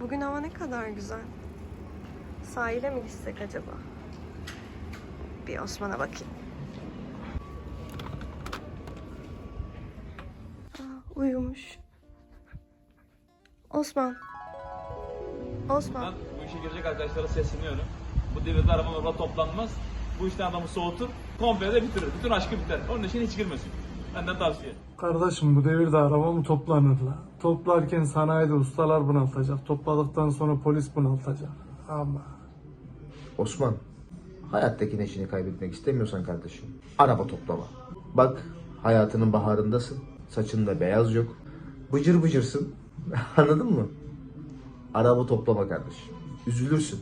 Bugün hava ne kadar güzel. Sahile mi gitsek acaba? Bir Osman'a bakayım. Aa, uyumuş. Osman. Osman. Ben bu işe girecek arkadaşlara sesleniyorum. Bu devirde araba toplanmaz. Bu işten adamı soğutur, komple de bitirir. Bütün aşkı biter. Onun için hiç girmesin. Benden tavsiye. Kardeşim bu devirde araba mı toplanır la? Toplarken sanayide ustalar bunaltacak. Topladıktan sonra polis bunaltacak. Ama Osman, hayattaki neşeni kaybetmek istemiyorsan kardeşim, araba toplama. Bak, hayatının baharındasın, saçında beyaz yok, bıcır bıcırsın, anladın mı? Araba toplama kardeşim, üzülürsün.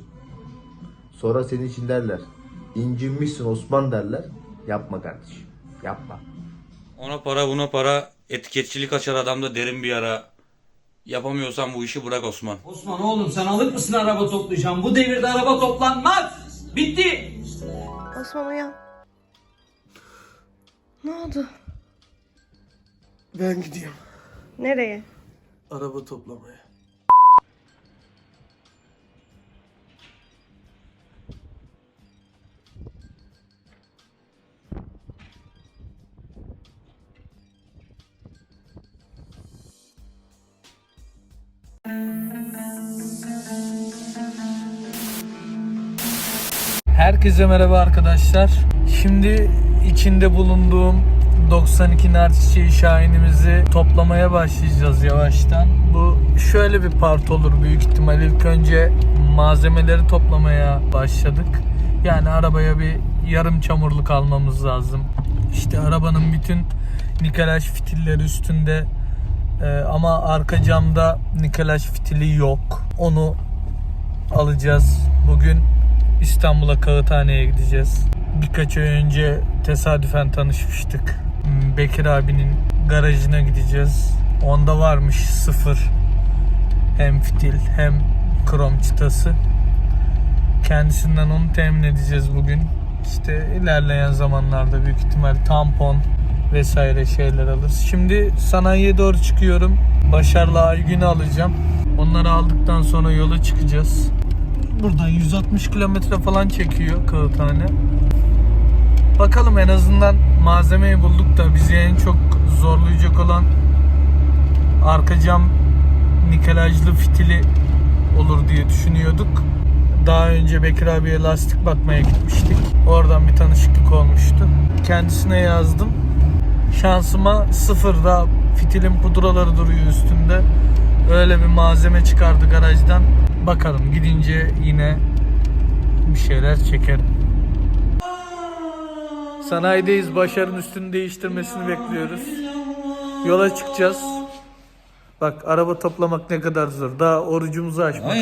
Sonra senin için derler, incinmişsin Osman derler, yapma kardeşim, yapma. Ona para buna para etiketçilik açar adamda derin bir yara. Yapamıyorsan bu işi bırak Osman. Osman oğlum sen alır mısın araba toplayacağım? Bu devirde araba toplanmaz. Bitti. Osman uyan. Ne oldu? ben gidiyorum Nereye? araba toplamaya. Herkese merhaba arkadaşlar. Şimdi içinde bulunduğum 92 nar çiçeği şahinimizi toplamaya başlayacağız yavaştan. Bu şöyle bir part olur büyük ihtimal. İlk önce malzemeleri toplamaya başladık. Yani arabaya bir yarım çamurluk almamız lazım. İşte arabanın bütün nikelaj fitilleri üstünde Ee, ama arka camda nikelaj fitili yok. Onu alacağız. Bugün İstanbul'a Kağıthane'ye gideceğiz. Birkaç ay önce tesadüfen tanışmıştık. Hmm, Bekir abinin garajına gideceğiz. Onda varmış sıfır. Hem fitil hem krom çıtası. Kendisinden onu temin edeceğiz bugün. İşte ilerleyen zamanlarda büyük ihtimal tampon vesaire şeyler alırız. Şimdi sanayiye doğru çıkıyorum. Başar'la Aygün'ü alacağım. Onları aldıktan sonra yola çıkacağız. Buradan 160 kilometre falan çekiyor Kağıthane. Bakalım en azından malzemeyi bulduk da bizi en çok zorlayacak olan arka cam nikelajlı fitili olur diye düşünüyorduk. Daha önce Bekir abiye lastik bakmaya gitmiştik. Oradan bir tanışıklık olmuştu. Kendisine yazdım. Şansıma sıfırda fitilin pudraları duruyor üstünde. Öyle bir malzeme çıkardı garajdan. Bakalım gidince yine bir şeyler çekerim. Sanayideyiz. Başar'ın üstünü değiştirmesini bekliyoruz. Yola çıkacağız. Bak araba toplamak ne kadar zor. Daha orucumuzu açmadık.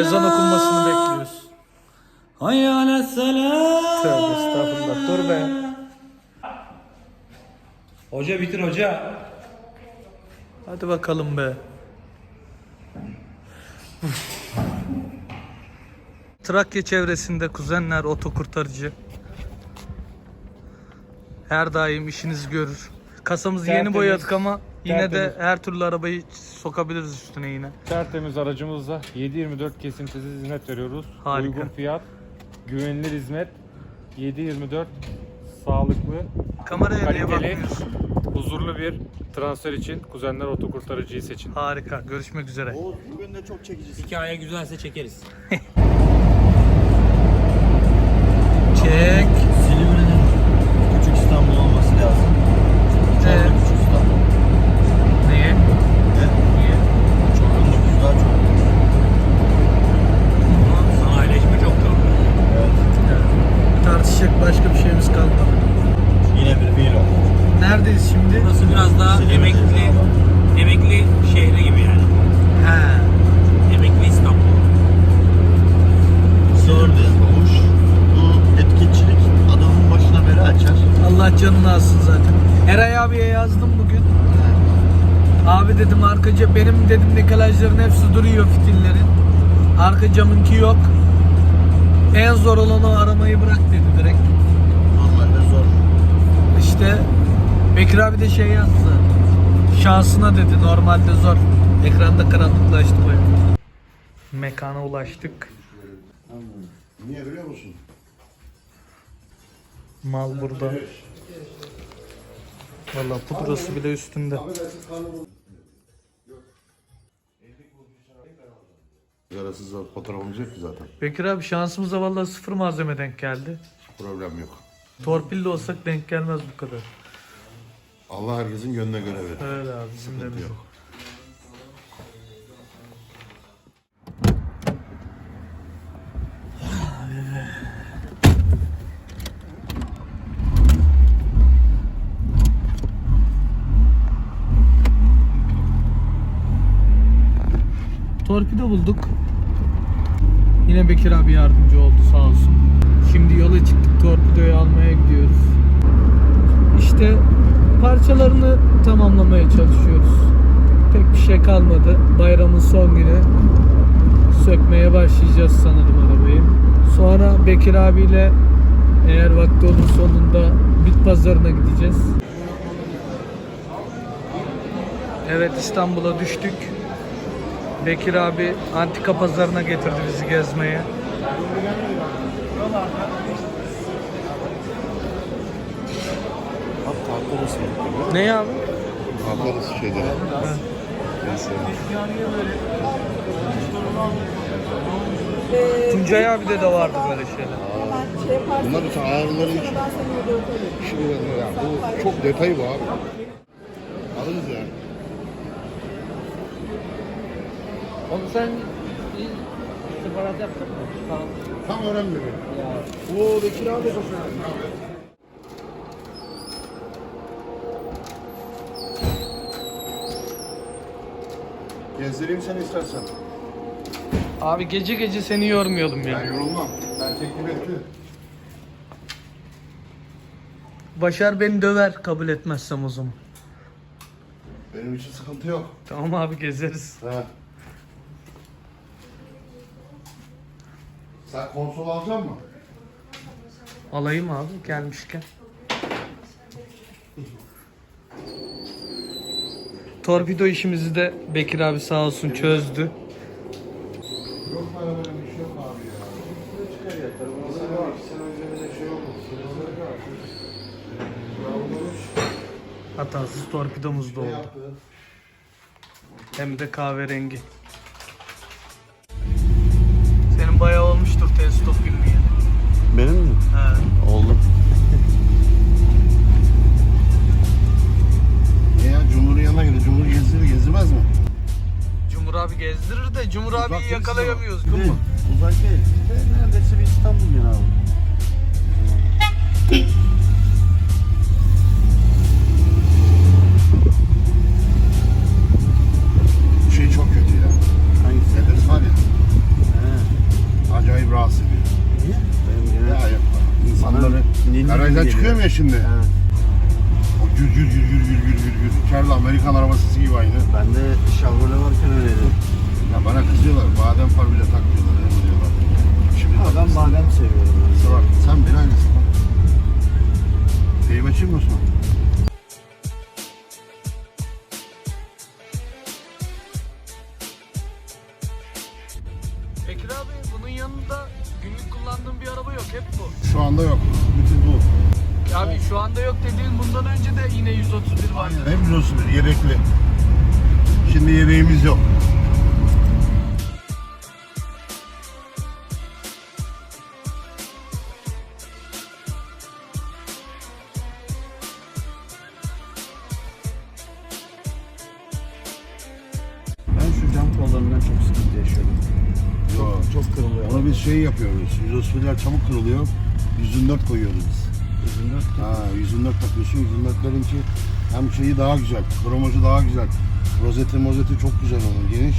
Ezan okunmasını bekliyoruz. Tövbe estağfurullah. Dur be. Hoca bitir hoca. Hadi bakalım be. Trakya çevresinde kuzenler otokurtarıcı. Her daim işinizi görür. Kasamızı yeni Tertemiz. boyadık ama yine de Tertemiz. her türlü arabayı sokabiliriz üstüne yine. Tertemiz aracımızla 7-24 kesintisiz hizmet veriyoruz. Harika. Uygun fiyat, güvenilir hizmet, 7-24 sağlıklı, Kameraya niye kaliteli, bakmıyorsun? huzurlu bir transfer için Kuzenler Otokurtarıcı'yı seçin. Harika. Görüşmek üzere. Hikaye güzelse çekeriz. Çek. Neredeyiz şimdi? Burası biraz daha Silivri emekli, emekli şehri gibi yani. He. Emekli İstanbul. Silivri'deyiz babuş. Bu etiketçilik adamın başına bela açar. Allah canını alsın zaten. Eray abiye yazdım bugün. Abi dedim arkaca benim dedim nikelajların hepsi duruyor fitillerin. Arka camınki yok. En zor olanı aramayı bırak dedi direkt. Normalde zor. İşte Bekir abi de şey yazdı. Şansına dedi normalde zor. Ekranda karanlıklaştı bayağı. Mekana ulaştık. Niye biliyor musun? Mal burada. Valla pudrası bile üstünde. Yarasız fotoğrafımız yok ki zaten. Bekir abi şansımıza valla sıfır malzeme denk geldi. Problem yok. Torpilli olsak denk gelmez bu kadar. Allah herkesin gönlüne göre verir. Öyle abi Sıkıntı yok. Torpido bulduk. Yine Bekir abi yardımcı oldu sağ olsun. Şimdi yola çıktık torpidoyu almaya gidiyoruz. İşte parçalarını tamamlamaya çalışıyoruz. Pek bir şey kalmadı. Bayramın son günü sökmeye başlayacağız sanırım arabayı. Sonra Bekir abiyle eğer vakti olur sonunda bit pazarına gideceğiz. Evet İstanbul'a düştük. Bekir abi antika pazarına getirdi bizi gezmeye. Mı? Ne abi? Tahtarız şeyleri. Neyse. Tuncay abi de de vardı böyle şeyler. Bunlar için ağrıları için. Şimdi ya bu çok detay bu abi. Alırız yani. Oğlum sen istihbarat yaptın mı? Tam öğrenmiyorum. Oo Bekir abi çok önemli. Gezdireyim seni istersen. Abi gece gece seni yormayalım Ben ya. yorulmam. Ben teklif ettim. Başar beni döver kabul etmezsem o zaman. Benim için sıkıntı yok. Tamam abi gezeriz. He. Sen konsol alacak mısın? Alayım abi gelmişken. Torpido işimizi de Bekir abi sağ olsun çözdü. Yok para böyle bir şey yok abi ya. Çıkar ya. Mesela var. Sen önce bir de şey olmuş. Hatasız torpidomuz da oldu. Hem de kahverengi. Senin bayağı olmuştur test stop bilmeyeli. Benim mi? He. Oldu. gezdirir de Cumhur abiyi yakalayamıyoruz. Değil. Uzak değil. Ve neredeyse bir İstanbul yine abi. Bu şey çok kötü ya. Hangisi? Nefes var ya. Acayip rahatsız ediyor. Niye? Benim Ya, ya. İnsanlar Bana ninni çıkıyor mu ya şimdi? Ha gür gür gür gür gür gür gür gür. İçeride Amerikan arabası gibi aynı. Ben de Chevrolet varken öyleydi. Ya bana kızıyorlar. Badem far bile tak diyorlar. Ne diyorlar. Şimdi Ha, ben badem seviyorum. Sen bak, sen bir aynısın. Teyip açayım mı Osman? Bekir abi bunun yanında günlük kullandığım bir araba yok hep bu. Şu anda yok. Bütün bu. Abi şu anda yok dediğin bundan önce de yine 131 vardı. Hep 131 yedekli. Şimdi yedeğimiz yok. Yok. Çok kırılıyor. Ona biz şey yapıyoruz. 131'ler çabuk kırılıyor. 104 koyuyoruz biz. Yüzünden Ha 104 takıyorsun. 104'lerin ki hem şeyi daha güzel. Kromajı daha güzel. Rozeti mozeti çok güzel onun. Geniş.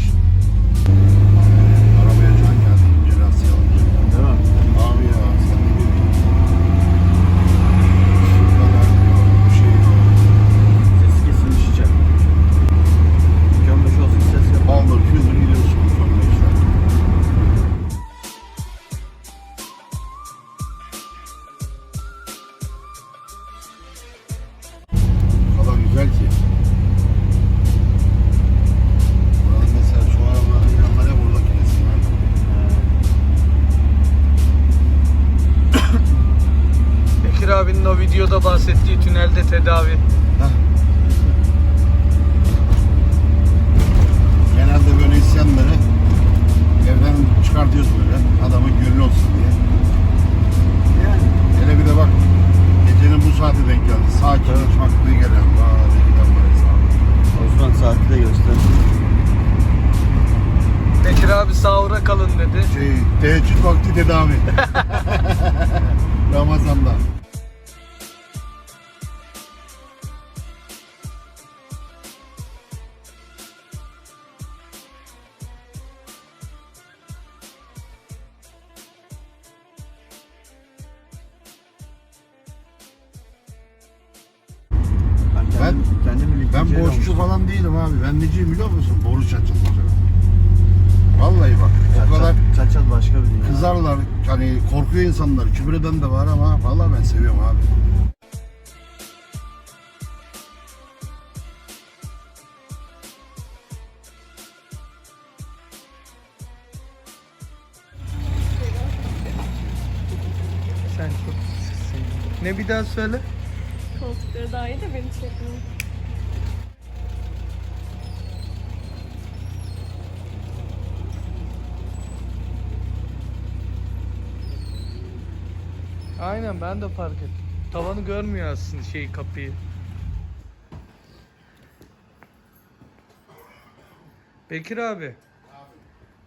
Tedavi. Genelde böyle isyanları evden çıkartıyoruz böyle. Adamın gönlü olsun diye. Hele bir de bak gecenin bu saati denk geldi. Sakin evet. gelen. Ne giden var hesabı. Osman saati de göster. Bekir abi sahura kalın dedi. Şey, teheccüd vakti tedavi. Ramazan'da. Biliyor musun? Boru çatçatı Vallahi bak o kadar çat- Çat çat başka bir dünya. kızarlar. Hani korkuyor insanlar. Küfür eden de var ama vallahi ben seviyorum abi. Sen çok sıksın. Ne bir daha söyle? Koltukları daha iyi de beni çekmiyor. Aynen ben de fark ettim. Tavanı görmüyor aslında şey kapıyı. Bekir abi.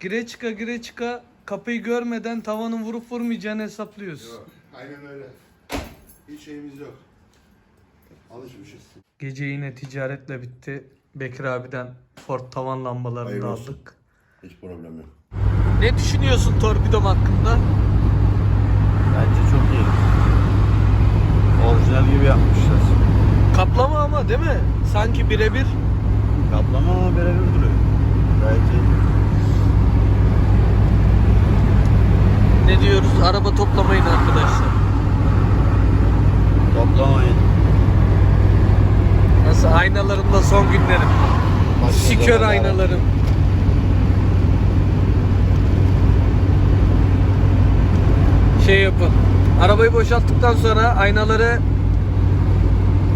Gire çıka gire çıka kapıyı görmeden tavanı vurup vurmayacağını hesaplıyorsun. Aynen öyle. Hiç şeyimiz yok. Alışmışız. Gece yine ticaretle bitti. Bekir abiden Ford tavan lambalarını Hayırlı da olsun. aldık. Hiç problem yok. Ne düşünüyorsun torpidom hakkında? Bence iyi. Orijinal gibi yapmışlar. Kaplama ama değil mi? Sanki birebir. Kaplama ama birebir duruyor. İyi. Ne diyoruz? Araba toplamayın arkadaşlar. Toplamayın. Nasıl aynalarımda son günlerim. Sikör aynalarım. Şey yapın. Arabayı boşalttıktan sonra aynaları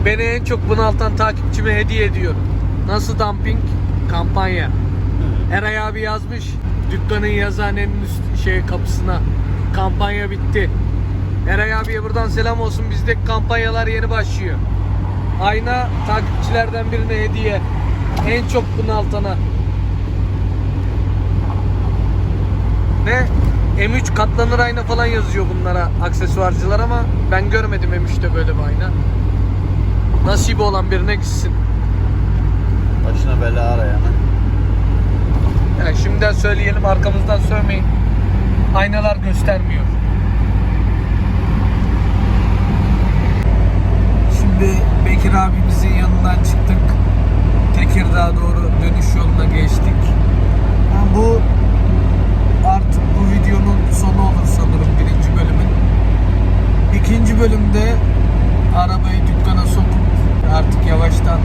beni en çok bunaltan takipçime hediye ediyorum. Nasıl dumping? Kampanya. Eray abi yazmış dükkanın yazıhanenin üst şey kapısına. Kampanya bitti. Eray abiye buradan selam olsun. Bizdeki kampanyalar yeni başlıyor. Ayna takipçilerden birine hediye. En çok bunaltana. Ne? M3 katlanır ayna falan yazıyor bunlara aksesuarcılar ama ben görmedim M3'te böyle bir ayna. Nasibi olan birine gitsin. Başına bela arayana. Yani şimdiden söyleyelim arkamızdan sövmeyin. Aynalar göstermiyor. Şimdi Bekir abimizin yanından çıktık. Tekirdağ'a doğru dönüş yoluna geçtik. Yani bu artık bu videonun sonu olur sanırım birinci bölümün. İkinci bölümde arabayı dükkana sokup artık yavaştan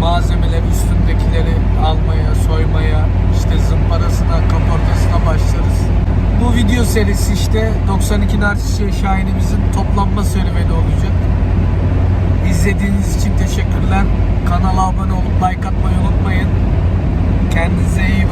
malzemeler üstündekileri almaya, soymaya, işte zımparasına, kaportasına başlarız. Bu video serisi işte 92 Narcisye Şahinimizin toplanma serüveni olacak. İzlediğiniz için teşekkürler. Kanala abone olup like atmayı unutmayın. Kendinize iyi